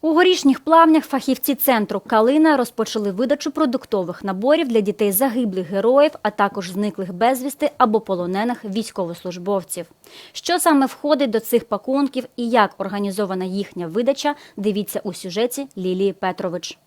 У горішніх плавнях фахівці центру Калина розпочали видачу продуктових наборів для дітей загиблих героїв, а також зниклих безвісти або полонених військовослужбовців. Що саме входить до цих пакунків і як організована їхня видача, дивіться у сюжеті Лілії Петрович.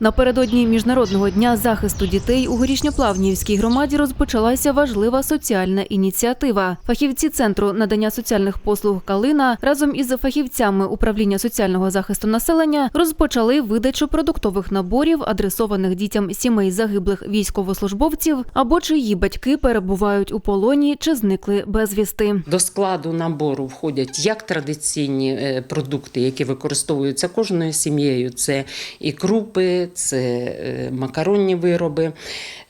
Напередодні міжнародного дня захисту дітей у горішньоплавнівській громаді розпочалася важлива соціальна ініціатива. Фахівці центру надання соціальних послуг Калина разом із фахівцями управління соціального захисту населення розпочали видачу продуктових наборів, адресованих дітям сімей загиблих військовослужбовців або чиї батьки перебувають у полоні чи зникли безвісти. До складу набору входять як традиційні е, продукти, які використовуються кожною сім'єю. Це і крупи, це е, макаронні вироби,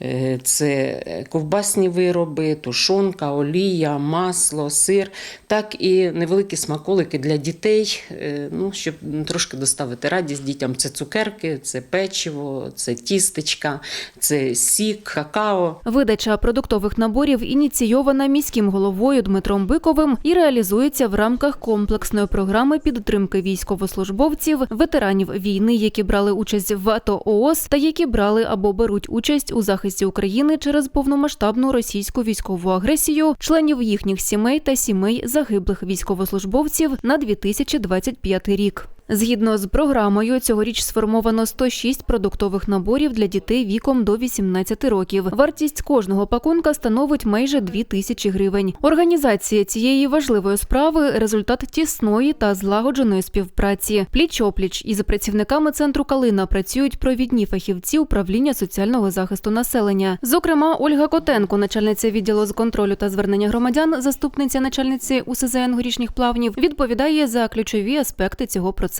е, це ковбасні вироби, тушонка, олія, масло, сир, так і невеликі смаколики для дітей, е, ну, щоб трошки доставити радість дітям. Це цукерки, це печиво, це тістечка, це сік, какао. Видача продуктових наборів ініційована міським головою Дмитром Биковим і реалізується в рамках комплексної програми підтримки військовослужбовців, ветеранів війни, які брали участь в АТО ООС та які брали або беруть участь у захисті України через повномасштабну російську військову агресію, членів їхніх сімей та сімей загиблих військовослужбовців на 2025 рік. Згідно з програмою, цьогоріч сформовано 106 продуктових наборів для дітей віком до 18 років. Вартість кожного пакунка становить майже 2 тисячі гривень. Організація цієї важливої справи результат тісної та злагодженої співпраці. Пліч-опліч із працівниками центру Калина працюють провідні фахівці управління соціального захисту населення. Зокрема, Ольга Котенко, начальниця відділу з контролю та звернення громадян, заступниця начальниці УСЗН горішніх плавнів, відповідає за ключові аспекти цього процесу.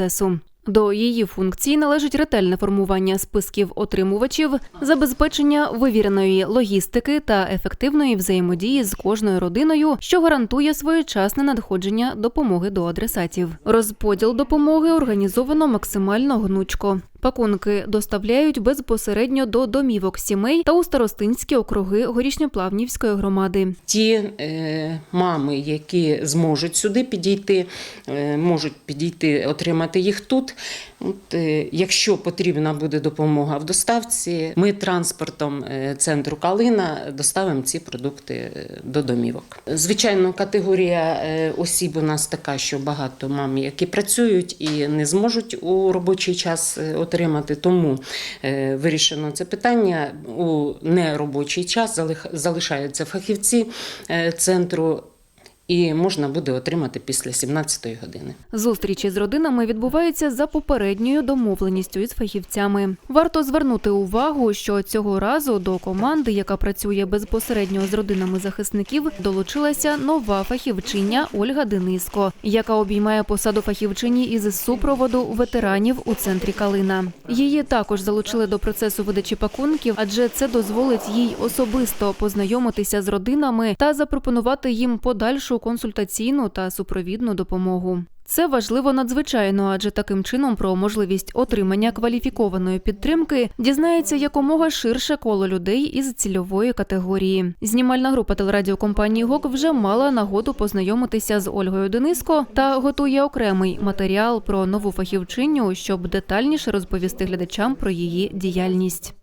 До її функцій належить ретельне формування списків отримувачів, забезпечення вивіреної логістики та ефективної взаємодії з кожною родиною, що гарантує своєчасне надходження допомоги до адресатів. Розподіл допомоги організовано максимально гнучко. Пакунки доставляють безпосередньо до домівок сімей та у старостинські округи горішньоплавнівської громади. Ті е, мами, які зможуть сюди підійти, е, можуть підійти, отримати їх тут. От, е, якщо потрібна буде допомога в доставці, ми транспортом е, центру Калина доставимо ці продукти е, до домівок. Звичайно, категорія е, осіб у нас така, що багато мам, які працюють і не зможуть у робочий час е, отримати. Тому е, вирішено це питання у неробочий час. Залишаються фахівці е, центру. І можна буде отримати після 17-ї години. Зустрічі з родинами відбуваються за попередньою домовленістю із фахівцями. Варто звернути увагу, що цього разу до команди, яка працює безпосередньо з родинами захисників, долучилася нова фахівчиня Ольга Дениско, яка обіймає посаду фахівчині із супроводу ветеранів у центрі Калина. Її також залучили до процесу видачі пакунків, адже це дозволить їй особисто познайомитися з родинами та запропонувати їм подальшу консультаційну та супровідну допомогу. Це важливо надзвичайно, адже таким чином про можливість отримання кваліфікованої підтримки дізнається якомога ширше коло людей із цільової категорії. Знімальна група телерадіокомпанії ГОК вже мала нагоду познайомитися з Ольгою Дениско та готує окремий матеріал про нову фахівчиню, щоб детальніше розповісти глядачам про її діяльність.